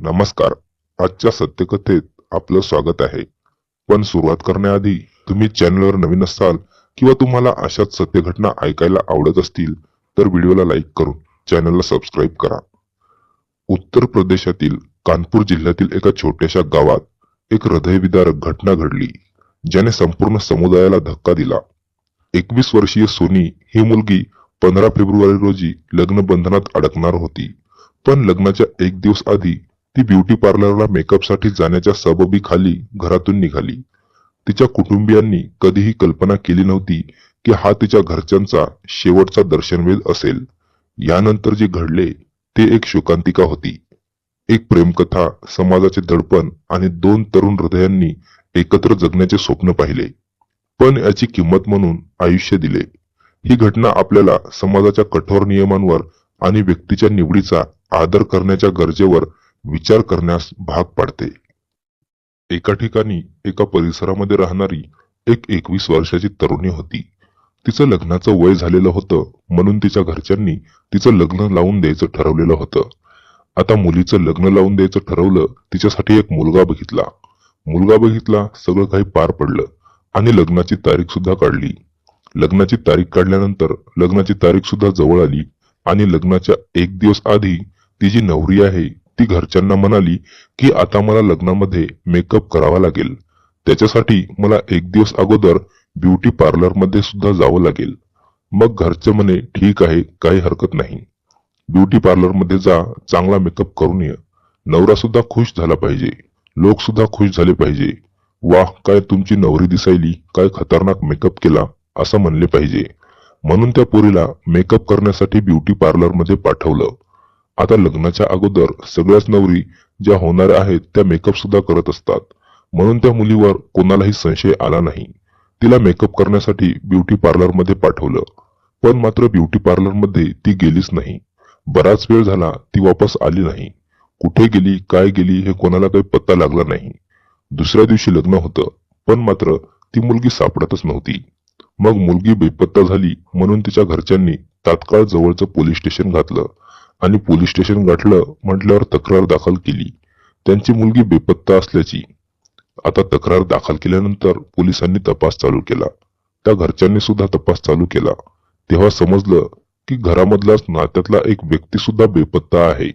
नमस्कार. आजच्या सत्यकथेत आपलं स्वागत आहे. पण सुरुवात करण्याआधी तुम्ही चॅनलवर नवीन असाल किंवा तुम्हाला अशाच सत्य घटना ऐकायला आवडत असतील तर व्हिडिओला लाईक करून चॅनलला सबस्क्राईब करा. उत्तर प्रदेशातील कानपूर जिल्ह्यातील एका छोट्याशा गावात एक हृदयविदारक घटना घडली ज्याने संपूर्ण समुदायाला धक्का दिला. एकवीस वर्षीय सोनी ही मुलगी पंधरा फेब्रुवारी रोजी लग्न बंधनात अडकणार होती पण लग्नाच्या एक दिवस आधी ती ब्युटी पार्लरला मेकअपसाठी जाण्याच्या सबबी खाली घरातून निघाली. तिच्या कुटुंबियांनी कधीही कल्पना केली नव्हती की हा तिच्या घरच्यांचा शेवटचा दर्शनवेध असेल. यानंतर जे घडले ते एक शोकांतिका होती. एक प्रेमकथा समाजाचे दडपण आणि दोन तरुण हृदयांनी एकत्र जगण्याचे स्वप्न पाहिले. पण याची किंमत म्हणून आयुष्य दिले. ही घटना आपल्याला समाजाच्या कठोर नियमांवर आणि व्यक्तीच्या निवडीचा आदर करण्याच्या गरजेवर विचार करण्यास भाग पाडते. एका ठिकाणी एका परिसरामध्ये राहणारी एक एकवीस वर्षाची तरुणी होती. तिचं लग्नाचं वय झालेलं होतं म्हणून तिच्या घरच्यांनी तिचं लग्न लावून द्यायचं ठरवलेलं होतं. आता मुलीचं लग्न लावून द्यायचं ठरवलं तिच्यासाठी एक मुलगा बघितला. मुलगा बघितला सगळं काही पार पडलं आणि लग्नाची तारीख सुद्धा काढली. लग्नाची तारीख काढल्यानंतर लग्नाची तारीख सुद्धा जवळ आली आणि लग्नाच्या एक दिवस आधी ती जी नवरी आहे ती घरच्यांना म्हणाली की आता मला लग्नामध्ये मेकअप करावा लागेल. त्याच्यासाठी मला एक दिवस अगोदर ब्युटी पार्लरमध्ये सुद्धा जावं लागेल. मग घरचे म्हणे ठीक आहे काही हरकत नाही. ब्युटी पार्लरमध्ये जा चांगला मेकअप करून ये. नवरा सुद्धा खुश झाला पाहिजे. लोक सुद्धा खुश झाले पाहिजे. वाह काय तुमची नवरी दिसायली काय खतरनाक मेकअप केला असं म्हणले पाहिजे. म्हणून त्या पोरीला मेकअप करण्यासाठी ब्युटी पार्लरमध्ये पाठवलं. आता लग्नाच्या अगोदर सगळ्याच नवरी ज्या होणाऱ्या आहेत त्या मेकअप सुद्धा करत असतात. म्हणून त्या मुलीवर कोणालाही संशय आला नाही. तिला मेकअप करण्यासाठी ब्युटी पार्लरमध्ये पाठवलं. पण मात्र ब्युटी पार्लरमध्ये ती गेलीच नाही. बराच वेळ झाला ती वापस आली नाही. कुठे गेली काय गेली हे कोणाला काही पत्ता लागला नाही. दुसऱ्या दिवशी लग्न होतं पण मात्र ती मुलगी सापडतच नव्हती. मग मुलगी बेपत्ता झाली म्हणून तिच्या घरच्यांनी तात्काळ जवळचं पोलीस स्टेशन घातलं. आणि पोलीस स्टेशन गाठलं म्हटल्यावर तक्रार दाखल केली. त्यांची मुलगी बेपत्ता असल्याची. आता तक्रार दाखल केल्यानंतर पोलिसांनी तपास चालू केला. त्या घरच्यांनी सुद्धा तपास चालू केला. तेव्हा समजलं की घरामधलाच नात्यातला एक व्यक्ती सुद्धा बेपत्ता आहे.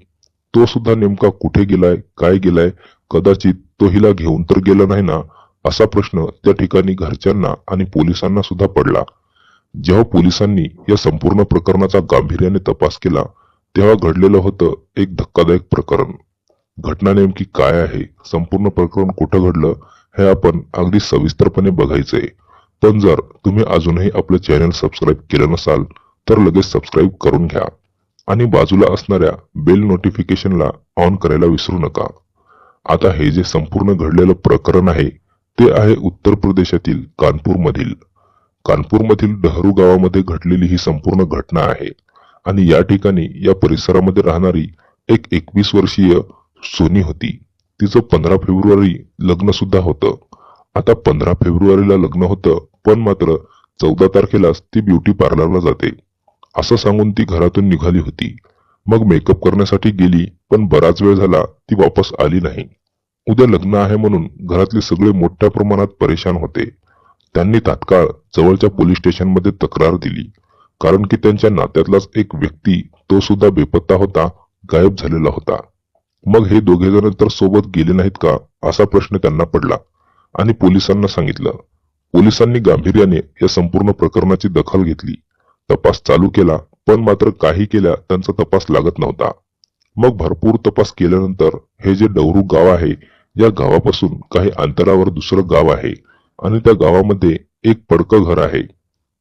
तो सुद्धा नेमका कुठे गेलाय काय गेलाय कदाचित तो हिला घेऊन तर गेला नाही ना असा प्रश्न त्या ठिकाणी घरच्यांना आणि पोलिसांना सुद्धा पडला. जेव्हा पोलिसांनी या संपूर्ण प्रकरणाचा गांभीर्याने तपास केला तेव्हा घडलेलं होतं एक धक्कादायक प्रकरण. घटना नेमकी काय आहे? संपूर्ण प्रकरण कुठं घडलं हे आपण अगदी सविस्तरपणे बघायचंय. पण जर तुम्ही अजूनही आपलं चॅनल सबस्क्राईब केलं नसाल तर लगेच सबस्क्राईब करून घ्या. आणि बाजूला असणाऱ्या बेल नोटिफिकेशनला ऑन करायला विसरू नका. आता हे जे संपूर्ण घडलेलं प्रकरण आहे ते आहे उत्तर प्रदेशातील कानपूर मधील कानपूर मधील डहरू गावामध्ये घडलेली ही संपूर्ण घटना आहे. आणि या ठिकाणी या परिसरामध्ये राहणारी एक एकवीस वर्षीय सोनी होती. तिचं पंधरा फेब्रुवारी लग्न सुद्धा होतं. आता पंधरा फेब्रुवारीला लग्न होतं पण मात्र चौदा तारखेलाच ती ब्युटी पार्लरला जाते. असं सांगून ती घरातून निघाली होती. मग मेकअप करण्यासाठी गेली पण बराच वेळ झाला ती वापस आली नाही. उद्या लग्न आहे म्हणून घरातले सगळे मोठ्या प्रमाणात परेशान होते. त्यांनी तात्काळ जवळच्या पोलीस स्टेशनमध्ये तक्रार दिली. कारण की त्यांच्या नात्यातलाच एक व्यक्ती तो सुद्धा बेपत्ता होता गायब झालेला होता. मग हे दोघे जण तर सोबत गेले नाहीत का असा प्रश्न त्यांना पडला आणि पोलिसांना सांगितलं. पोलिसांनी गांभीर्याने या संपूर्ण प्रकरणाची दखल घेतली. तपास चालू केला पण मात्र काही केल्या त्यांचा तपास लागत नव्हता. मग भरपूर तपास केल्यानंतर हे जे डवरू गाव आहे या गावापासून काही अंतरावर दुसरं गाव आहे आणि त्या गावामध्ये एक पडकं घर आहे.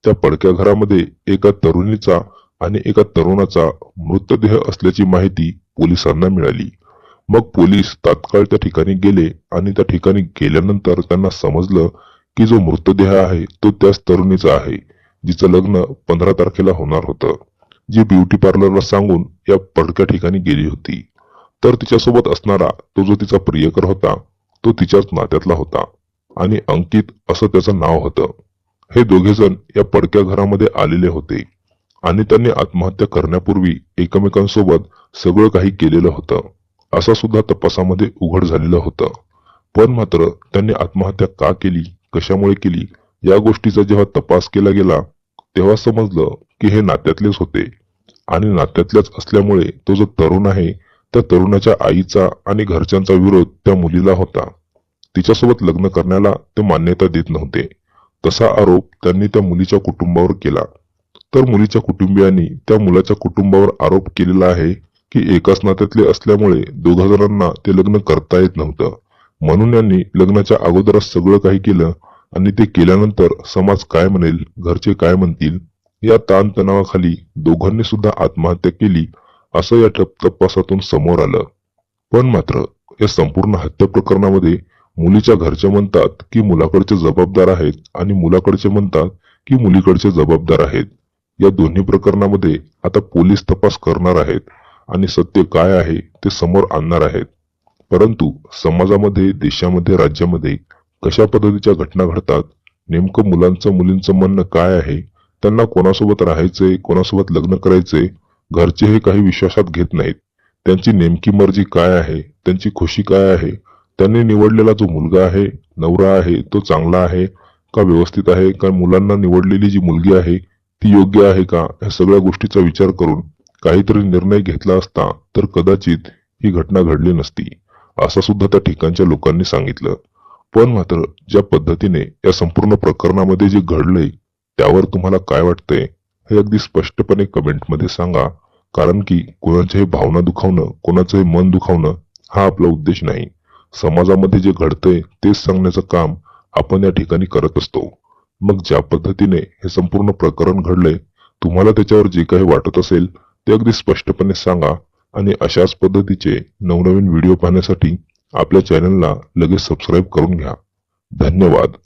त्या पडक्या घरामध्ये एका तरुणीचा आणि एका तरुणाचा मृतदेह असल्याची माहिती पोलिसांना मिळाली. मग पोलीस तात्काळ त्या ठिकाणी गेले आणि त्या ठिकाणी गेल्यानंतर त्यांना समजलं की जो मृतदेह आहे तो त्याच तरुणीचा आहे जिचं लग्न पंधरा तारखेला होणार होतं. जी ब्युटी पार्लरला सांगून या पडक्या ठिकाणी गेली होती. तर तिच्यासोबत असणारा तो जो तिचा प्रियकर होता तो तिच्याच नात्यातला होता. आणि अंकित असं त्याचं नाव होतं. हे दोघे जण या पडक्या घरामध्ये आलेले होते आणि त्यांनी आत्महत्या करण्यापूर्वी एकमेकांसोबत सगळं काही केलेलं होतं. असा सुद्धा तपासामध्ये उघड झालेलं होतं. पण मात्र त्यांनी आत्महत्या का केली कशामुळे केली या गोष्टीचा जेव्हा तपास केला गेला तेव्हा समजलं की हे नात्यातलेच होते. आणि नात्यातल्याच असल्यामुळे तो जो तरुण आहे त्या तरुणाच्या आईचा आणि घरच्यांचा विरोध त्या मुलीला होता. तिच्यासोबत लग्न करण्याला ते मान्यता देत नव्हते. तसा आरोप त्यांनी त्या मुलीच्या कुटुंबावर केला? तर मुलीच्या कुटुंबियांनी त्या मुलाच्या कुटुंबावर आरोप केलेला आहे की एकाच नात्यातले असल्यामुळे दोघा जणांना ते लग्न करता येत नव्हतं. म्हणून यांनी लग्नाच्या अगोदरच सगळं काही केलं आणि ते केल्यानंतर समाज काय म्हणेल घरचे काय म्हणतील या ताणतणावाखाली दोघांनी सुद्धा आत्महत्या केली असं या तपासातून समोर आलं. पण मात्र या संपूर्ण हत्या प्रकरणामध्ये मुलीच्या घरचे म्हणतात की मुलाकडचे जबाबदार आहेत आणि मुलाकडचे म्हणतात की मुलीकडचे जबाबदार आहेत. या दोन्ही प्रकरणामध्ये आता पोलीस तपास करणार आहेत आणि सत्य काय आहे ते समोर आणणार आहेत. परंतु समाजामध्ये देशामध्ये राज्यामध्ये कशा पद्धतीच्या घटना घडतात नेमकं मुलांचं मुलींचं म्हणणं काय आहे त्यांना कोणासोबत राहायचंय कोणासोबत लग्न करायचंय घरचे हे काही विश्वासात घेत नाहीत. त्यांची नेमकी मर्जी काय आहे त्यांची खुशी काय आहे त्यांनी निवडलेला जो मुलगा आहे नवरा आहे तो चांगला आहे का व्यवस्थित आहे का मुलांना निवडलेली जी मुलगी आहे ती योग्य आहे का या सगळ्या गोष्टीचा विचार करून काहीतरी निर्णय घेतला असता तर कदाचित ही घटना घडली नसती असं सुद्धा त्या ठिकाणच्या लोकांनी सांगितलं. पण मात्र ज्या पद्धतीने या संपूर्ण प्रकरणामध्ये जे घडलंय त्यावर तुम्हाला काय वाटतंय हे अगदी स्पष्टपणे कमेंटमध्ये सांगा कारण की कोणाच्याही भावना दुखावणं कोणाचंही मन दुखावणं हा आपला उद्देश नाही. समाजामध्ये जे घडतंय तेच सांगण्याचं काम आपण या ठिकाणी करत असतो. मग ज्या पद्धतीने हे संपूर्ण प्रकरण घडले तुम्हाला त्याच्यावर जे काही वाटत असेल ते अगदी स्पष्टपणे सांगा आणि अशाच पद्धतीचे नवनवीन व्हिडिओ पाहण्यासाठी आपल्या चॅनलला लगेच सबस्क्राईब करून घ्या. धन्यवाद.